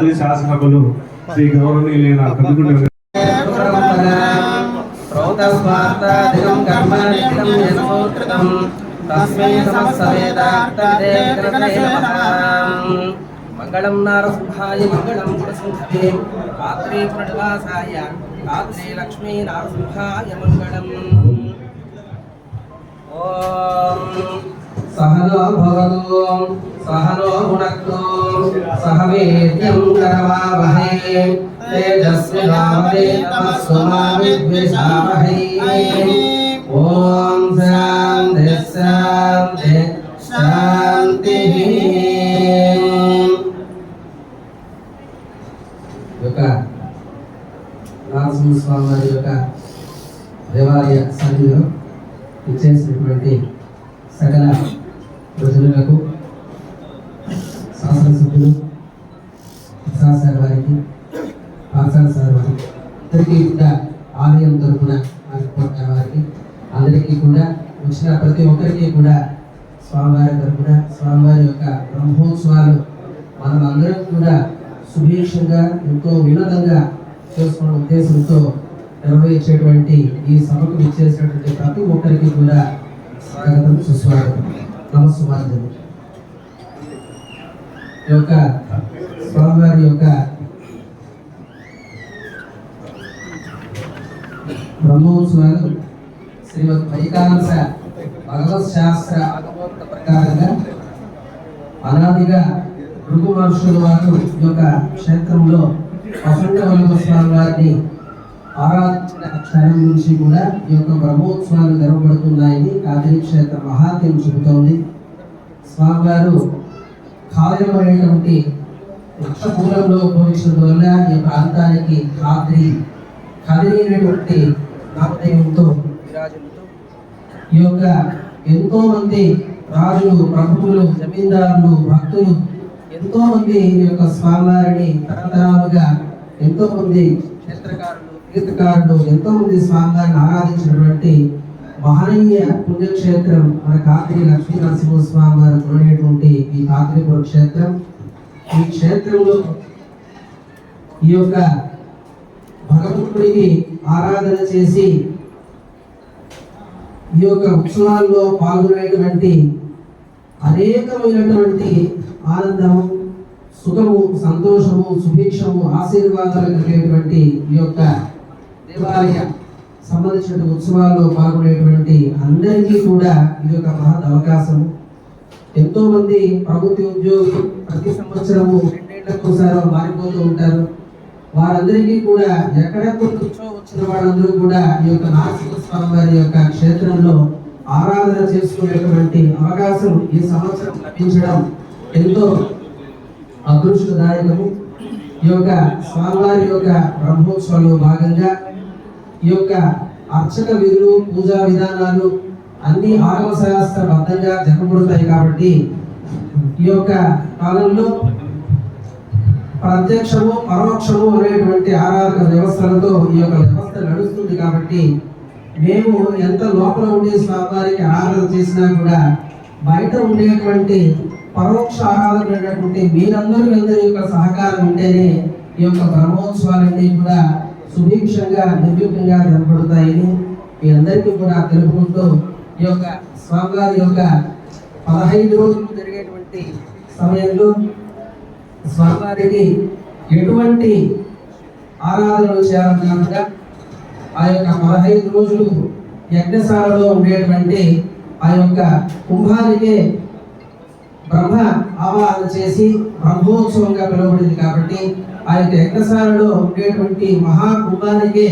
మాజీ శాసనసభ్యులు శ్రీ గౌరవనీయులైన కందుకుంట మంగళం నారసింహాయ మంగళం గుణసింహే రాత్రి పునర్వాసాయ రాత్రి లక్ష్మీ నారసింహాయ మంగళం. ఓం. సహనో భవతు సహనో భునక్తు సహ వీర్యం కరవావహై తేజస్వినామదే తమస్సు మా విద్విషావహై ఓం శాంతి శాంతి శాంతి యొక్క నరసింహస్వామి వారి యొక్క దేవాలయ సన్నిధిలో ఇచ్చేసినటువంటి సకల ప్రజలకు శాసనసభ్యులు సార్ వారికి పాఠశాల సార్ వారికి అందరికీ కూడా ఆలయం తరఫున వారికి వారికి అందరికీ కూడా వచ్చిన ప్రతి ఒక్కరికి కూడా స్వామివారి తరఫున స్వామివారి యొక్క బ్రహ్మోత్సవాలు మనం అందరం కూడా సుభిక్షంగా ఎంతో వినోదంగా చేసుకున్న ఉద్దేశంతో నిర్వహించేటువంటి ఈ సభకు ఇచ్చేసినటువంటి ప్రతి ఒక్కరికి కూడా స్వాగతం సుస్వాగతం. నమస్సుమార్జన ఈ యొక్క స్వామివారి యొక్క బ్రహ్మోత్సవాలు శ్రీమద్ వైకాంస భగవత్ శాస్త్ర ప్రకారంగా అనాదిగా భృగు మహర్షుల వారు ఈ యొక్క క్షేత్రంలో అఖండ వల్లభ స్వామి వారిని ఆరాధించిన క్షణం నుంచి కూడా ఈ యొక్క బ్రహ్మోత్సవాలు జరగబడుతున్నాయని కాదరి క్షేత్ర మహాత్యం చెబుతోంది. స్వామివారు ఖాళీమైనటువంటి వృక్షమూలంలో ఉపయోగించడం వల్ల ఈ ప్రాంతానికి ఖాద్రి ఖాళీనటువంటి నామధేయంతో ఈ యొక్క ఎంతో మంది రాజులు ప్రభువులు జమీందారులు భక్తులు ఎంతో మంది ఈ యొక్క స్వామివారిని తరతరాలుగా ఎంతో మంది క్షేత్రకారులు గీతకారులు ఎంతో మంది స్వామివారిని ఆరాధించినటువంటి మహనీయ పుణ్యక్షేత్రం మన కాకిరి లక్ష్మీ నరసింహ స్వామి వారు కొనేటువంటి ఈ కాకిరిపుర క్షేత్రం. ఈ క్షేత్రంలో ఈ యొక్క భగవంతుడికి ఆరాధన చేసి ఈ యొక్క ఉత్సవాల్లో పాల్గొనేటువంటి అనేకమైనటువంటి ఆనందము సుఖము సంతోషము సుభిక్షము ఆశీర్వాదాలు కలిగేటువంటి ఈ యొక్క దేవాలయ సంబంధించిన ఉత్సవాల్లో పాల్గొనేటువంటి అందరికీ కూడా ఇది ఒక మహత్ అవకాశం. ఎంతో మంది ప్రభుత్వ ఉద్యోగులు ప్రతి సంవత్సరము రెండేళ్ళకు ఒకసారి మారిపోతూ ఉంటారు. వారందరికీ కూడా ఎక్కడెక్కడ నుంచో వచ్చిన వాళ్ళందరూ కూడా ఈ యొక్క నరసింహ స్వామి వారి యొక్క క్షేత్రంలో ఆరాధన చేసుకునేటువంటి అవకాశం ఈ సంవత్సరం లభించడం ఎంతో అదృష్టదాయకము. ఈ యొక్క స్వామివారి యొక్క బ్రహ్మోత్సవంలో భాగంగా ఈ యొక్క అర్చక విధులు పూజా విధానాలు అన్ని ఆగమ శాస్త్ర బద్ధంగా జరగబడతాయి కాబట్టి ఈ యొక్క కాలంలో ప్రత్యక్షము పరోక్షము అనేటువంటి ఆరాధక వ్యవస్థలతో ఈ యొక్క వ్యవస్థ నడుస్తుంది కాబట్టి మేము ఎంత లోపల ఉండే స్వామివారికి ఆరాధన చేసినా కూడా బయట ఉండేటువంటి పరోక్ష ఆరాధన అనేటువంటి మీరందరూ అందరి యొక్క సహకారం ఉంటేనే ఈ యొక్క బ్రహ్మోత్సవాలన్నీ కూడా సుభిక్షంగా నిర్విఘ్నంగా కనపడతాయని మీ అందరికీ కూడా తెలుపుకుంటూ ఈ యొక్క స్వామివారి యొక్క పదహైదు రోజులు జరిగేటువంటి సమయంలో స్వామివారికి ఎటువంటి ఆరాధనలు చేయాలన్నట్టుగా ఆ యొక్క పదహైదు రోజులు యజ్ఞశాలలో ఉండేటువంటి ఆ యొక్క కుంభానికే బ్రహ్మ ఆవాహన చేసి బ్రహ్మోత్సవంగా పిలువబడింది కాబట్టి ఆ యొక్క యజ్ఞశాలలో ఉండేటువంటి మహాకుంభానికే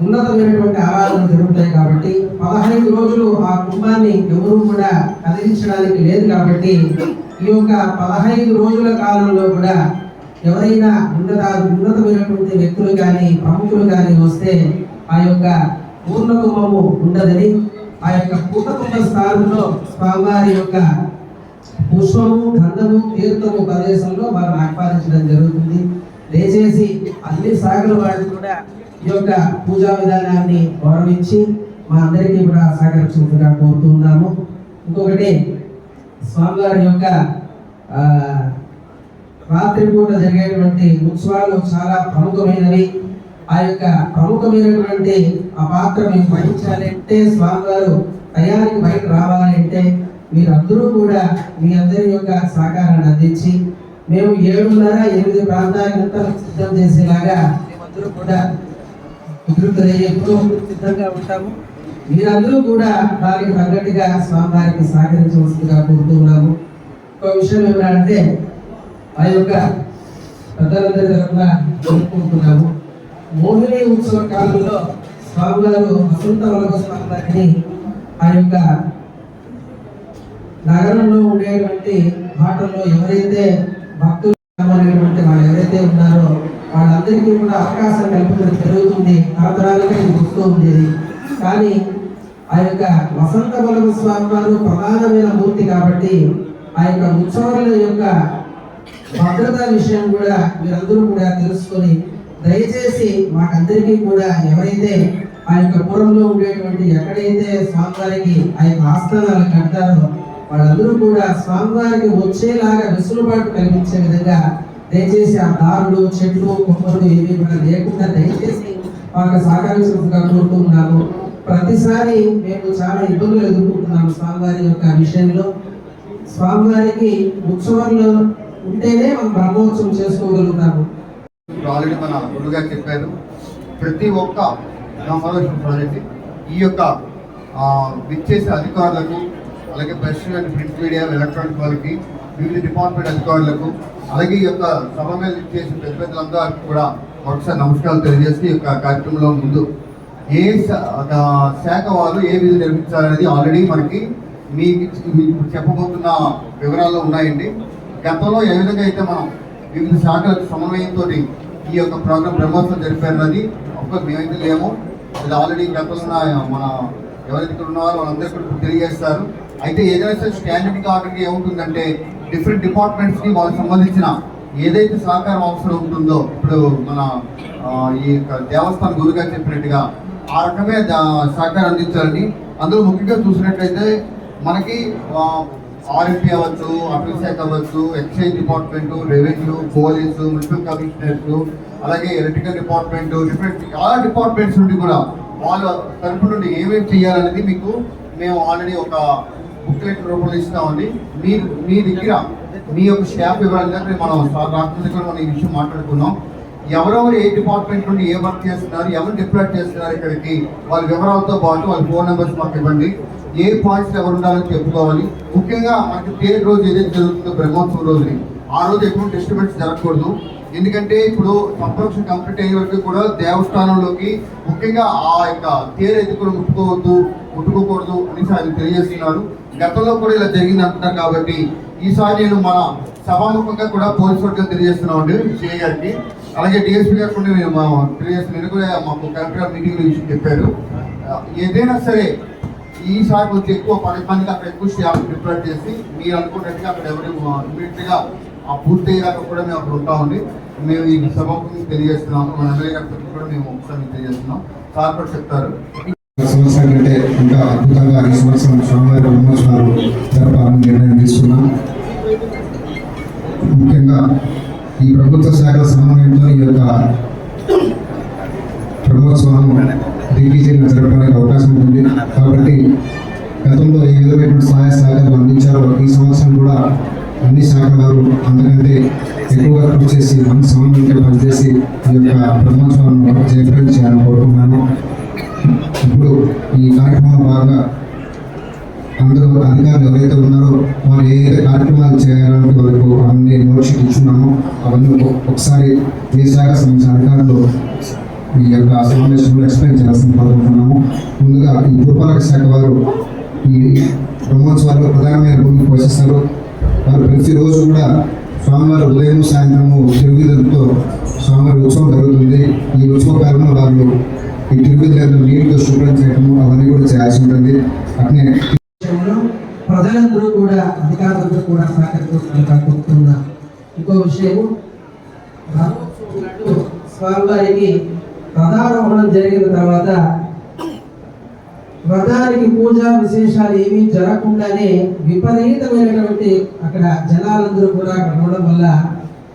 ఉన్నతమైనటువంటి ఆరాధన జరుగుతాయి కాబట్టి పదహైదు రోజులు ఆ కుంభాన్ని ఎవరు కూడా కదిలించడానికి లేదు కాబట్టి ఈ యొక్క పదహైదు రోజుల కాలంలో కూడా ఎవరైనా ఉన్నత ఉన్నతమైనటువంటి వ్యక్తులు కానీ ప్రముఖులు కానీ వస్తే ఆ యొక్క పూర్ణ కుంభము ఉండదని ఆ యొక్క పూర్ణ కుంభ స్థానంలో స్వామివారి యొక్క పుష్పము గంధము తీర్థము ప్రదేశంలో వారిని ఆహ్వానించడం జరుగుతుంది. దయచేసి అన్ని శాఖల వారికి కూడా ఈ యొక్క పూజా విధానాన్ని గౌరవించి మా అందరికీ కూడా సహకరించుకుంటుగా కోరుతున్నాము ఇంకొకటి స్వామివారి యొక్క రాత్రి రాత్రిపూట జరిగేటువంటి ఉత్సవాలు చాలా ప్రముఖమైనవి. ఆ యొక్క ప్రముఖమైనటువంటి ఆ పాత్ర మేము వహించాలంటే స్వామివారు తయారీకి బయట రావాలంటే మీరందరూ కూడా మీ అందరి యొక్క సహకారాన్ని అందించి మేము ఏడున్నర ఎనిమిది ప్రాంతాలంతా సిద్ధం చేసేలాగా మేమందరూ కూడా ఎప్పుడూ సిద్ధంగా ఉంటాము. మీరందరూ కూడా దానికి తగ్గట్టుగా స్వామివారికి సహకరించవలసిందిగా కోరుతున్నాము ఒక విషయం ఏమిటంటే ఆ యొక్క పెద్దలందరి తరఫున కోరుకుంటున్నాము మోహిని ఉత్సవ కాలంలో స్వామివారు వసంత స్వామి స్వామివారిని ఆ యొక్క నగరంలో ఉండేటువంటి మాటల్లో ఎవరైతే భక్తులు అనేటువంటి వాళ్ళు ఎవరైతే ఉన్నారో వాళ్ళందరికీ కూడా అవకాశం కల్పించడం జరుగుతుంది. తరతరాలుగా ఇది వస్తూ ఉండేది కానీ ఆ యొక్క వసంత బలమ స్వామి వారు ప్రధానమైన మూర్తి కాబట్టి ఆ యొక్క ఉత్సవాల యొక్క భద్రత విషయం కూడా మీరందరూ కూడా తెలుసుకొని దయచేసి మాకందరికీ కూడా ఎవరైతే ఆ యొక్క పురంలో ఉండేటువంటి ఎక్కడైతే స్వామివారికి ఆ యొక్క ఆస్థానాలు కడతారో వాళ్ళందరూ కూడా స్వామివారికి వచ్చేలాగా వెసులుబాటు కలిగించే విధంగా దయచేసి ఆ దారులు చెట్లు కొమ్మలు ఏవి కూడా లేకుండా దయచేసి మాకు సహకరించినట్టుగా కోరుకుంటున్నాము ప్రతిసారి మేము చాలా ఇబ్బందులు ఎదుర్కొంటున్నాము స్వామివారి యొక్క విషయంలో. స్వామివారికి ఉత్సవాల్లో ఉంటేనే మనం బ్రహ్మోత్సవం చేసుకోగలుగుతాము. ఆల్రెడీ మన గురుగా చెప్పారు ప్రతి ఒక్క కమర్షియల్ ప్రాజెక్ట్ ఈ యొక్క విచ్చేసే అధికారులకు అలాగే press and print media electronic వాళ్ళకి వివిధ డిపార్ట్మెంట్ అధికారులకు అలాగే ఈ యొక్క సభ మీద ఇచ్చేసి పెద్ద పెద్దలందరికీ కూడా ఒకసారి నమస్కారాలు తెలియజేసి ఈ యొక్క కార్యక్రమంలో ముందు ఏ శా- శాఖ వాళ్ళు ఏ విధి నిర్మించాలనేది ఆల్రెడీ మనకి మీకు మీకు చెప్పబోతున్న వివరాల్లో ఉన్నాయండి. గతంలో ఏ విధంగా అయితే మనం వివిధ శాఖలకు సమన్వయంతో ఈ యొక్క ప్రోగ్రామ్ బ్రహ్మోత్సవం జరిపారన్నది ఒక్క మేమైతే లేము. ఇది ఆల్రెడీ గతంలో మన ఎవరైతే ఉన్నారో వాళ్ళందరికీ ఇప్పుడు తెలియజేస్తారు. అయితే ఏదైనా సరే స్టాండర్డ్ ఆర్డర్కి ఏముంటుందంటే డిఫరెంట్ డిపార్ట్మెంట్స్కి వాళ్ళకి సంబంధించిన ఏదైతే సహకారం అవసరం ఉంటుందో ఇప్పుడు మన ఈ యొక్క దేవస్థానం గురుగారు చెప్పినట్టుగా ఆ రకమే సహకారం అందించాలని అందులో ముఖ్యంగా చూసినట్లయితే మనకి ఆర్ఎంపీ అవ్వచ్చు అటవీ శాఖ అవ్వచ్చు excise department revenue police municipal commissioners అలాగే ఎలక్ట్రికల్ డిపార్ట్మెంట్ డిఫరెంట్ చాలా డిపార్ట్మెంట్స్ నుండి కూడా వాళ్ళ తరపు నుండి ఏమేమి చేయాలనేది మీకు మేము ఆల్రెడీ ఒక బుక్లెట్ రూపంలో ఇస్తామండి. మీ మీ దగ్గర మీ యొక్క స్టాఫ్ వివరాలు దగ్గర మనం రాష్ట్రం దగ్గర మనం ఈ విషయం మాట్లాడుకున్నాం. ఎవరెవరు ఏ డిపార్ట్మెంట్ నుండి ఏ వర్క్ చేస్తున్నారు ఎవరు డిప్లాయ్ చేస్తున్నారు ఇక్కడికి వాళ్ళ వివరాలతో పాటు వాళ్ళ ఫోన్ నెంబర్స్ మాకు ఇవ్వండి. ఏ పాయింట్స్ ఎవరు ఉండాలని చెప్పుకోవాలి. ముఖ్యంగా మనకి తేదీ రోజు ఏదైతే జరుగుతుందో బ్రహ్మోత్సవం రోజుని ఆ రోజు ఎటువంటి డిస్టర్బెన్స్ జరగకూడదు. ఎందుకంటే ఇప్పుడు సంప్రోక్షణ కంప్లీట్ అయ్యే వరకు కూడా దేవస్థానంలోకి ముఖ్యంగా ఆ యొక్క తేరు అయితే ముట్టుకోవద్దు ముట్టుకోకూడదు అనేసి ఆయన తెలియజేస్తున్నారు. గతంలో కూడా ఇలా జరిగింది అంటున్నారు కాబట్టి ఈసారి నేను మన సభాముఖంగా కూడా పోలీస్ వర్గం తెలియజేస్తున్నామండి సిఐ గారికి. అలాగే డిఎస్పీ గారు కూడా నేను మా నేను కూడా మాకు కలెక్టర్ మీటింగ్ విషయం చెప్పారు. ఏదైనా సరే ఈసారి కొంచెం ఎక్కువ పది మందికి అక్కడ ఎక్కువ స్టాఫ్ ప్రిపేర్ చేసి మీరు అనుకున్నట్టుగా అక్కడ ఎవరు ఇమీడియట్గా ఆ పూర్తి అయ్యాక కూడా మేము అక్కడ ఉంటామండి మేము ఈ సభకు తెలియజేస్తున్నాము. మన ఎమ్మెల్యే గారి కూడా మేము ఒకసారి తెలియజేస్తున్నాం. సార్ కూడా చెప్తారు. సంవత్సరం కంటే ఇంకా అద్భుతంగా ఈ సంవత్సరం స్వామివారి బ్రహ్మోత్సవాలు జరపాలని నిర్ణయం తీసుకున్నాం. ముఖ్యంగా ఈ ప్రభుత్వ శాఖల సమన్వయంతో ఈ యొక్క బ్రహ్మోత్సవం దిగ్విజయంగా జరపడానికి అవకాశం ఉంది. కాబట్టి గతంలో ఏ విధమైనటువంటి సహాయ సహకారాలు అందించారో ఈ సంవత్సరం కూడా అన్ని శాఖల వారు అంతకంటే ఎక్కువగా కృషి చేసి మంచి సమన్వయంతో పనిచేసి ఈ యొక్క బ్రహ్మోత్సవాన్ని జయప్రదం చేయాలని కోరుకుంటున్నాను. ఇప్పుడు ఈ కార్యక్రమాలు బాగా అందరూ అధికారులు ఎవరైతే ఉన్నారో వారు ఏ కార్యక్రమాలు చేయాలని వాళ్ళకు అన్ని నోట్షీట్ ఇచ్చున్నామో అవన్నీ ఒకసారి ఏ శాఖ సంబంధించిన అధికారులు ఈ యొక్క సమావేశంలో ఎక్స్ప్లెయిన్ చేయాల్సిన కోరుకుంటున్నాము. ముందుగా ఈ పురపాలక శాఖ వారు ఈ బ్రహ్మోత్సవాల్లో ప్రధానమైన భూమికి పోషిస్తారు. వారు ప్రతిరోజు కూడా స్వామివారు ఉదయం సాయంత్రము తిరుగుదల స్వామివారి ఉత్సవం జరుగుతుంది ఈ ఉత్సవ కాలంలో వారు ఈ తిరుగుదలను నీటితో శుభ్రం చేయడము అవన్నీ కూడా చేయాల్సి ఉంటుంది అట్నే విషయంలో ప్రజలందరూ కూడా అధికారులందరూ కూడా సహకరించాలని కోరుతున్నా ఇంకో విషయము బ్రహ్మోత్సవం నాడు స్వామివారికి రథారోహణం జరిగిన తర్వాత రథానికి పూజా విశేషాలు ఏమీ జరగకుండానే విపరీతమైనటువంటి అక్కడ జనాలందరూ కూడా అక్కడ వల్ల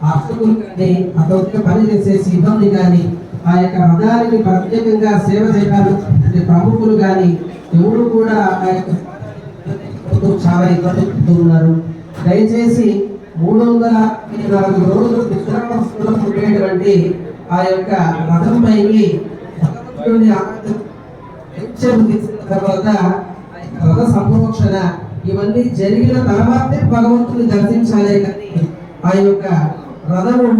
అర్చకులు కానీ అతను పనిచేసే సిబ్బంది కానీ ఆ యొక్క రథానికి ప్రత్యేకంగా సేవ చేయడానికి ప్రముఖులు కానీ ఎవరు కూడా ఆ యొక్క చాలా ఇబ్బంది పడుతూ ఉన్నారు దయచేసి మూడు వందల నాలుగు రోజులు విశ్రామస్తులు ఉండేటువంటి ఆ యొక్క రథం పైకి భగవంతుని తర్వాత రథ సంప్రోక్షణ ఇవన్నీ జరిగిన తర్వాతే భగవంతుని దర్శించాలి. కానీ ఆ యొక్క రథము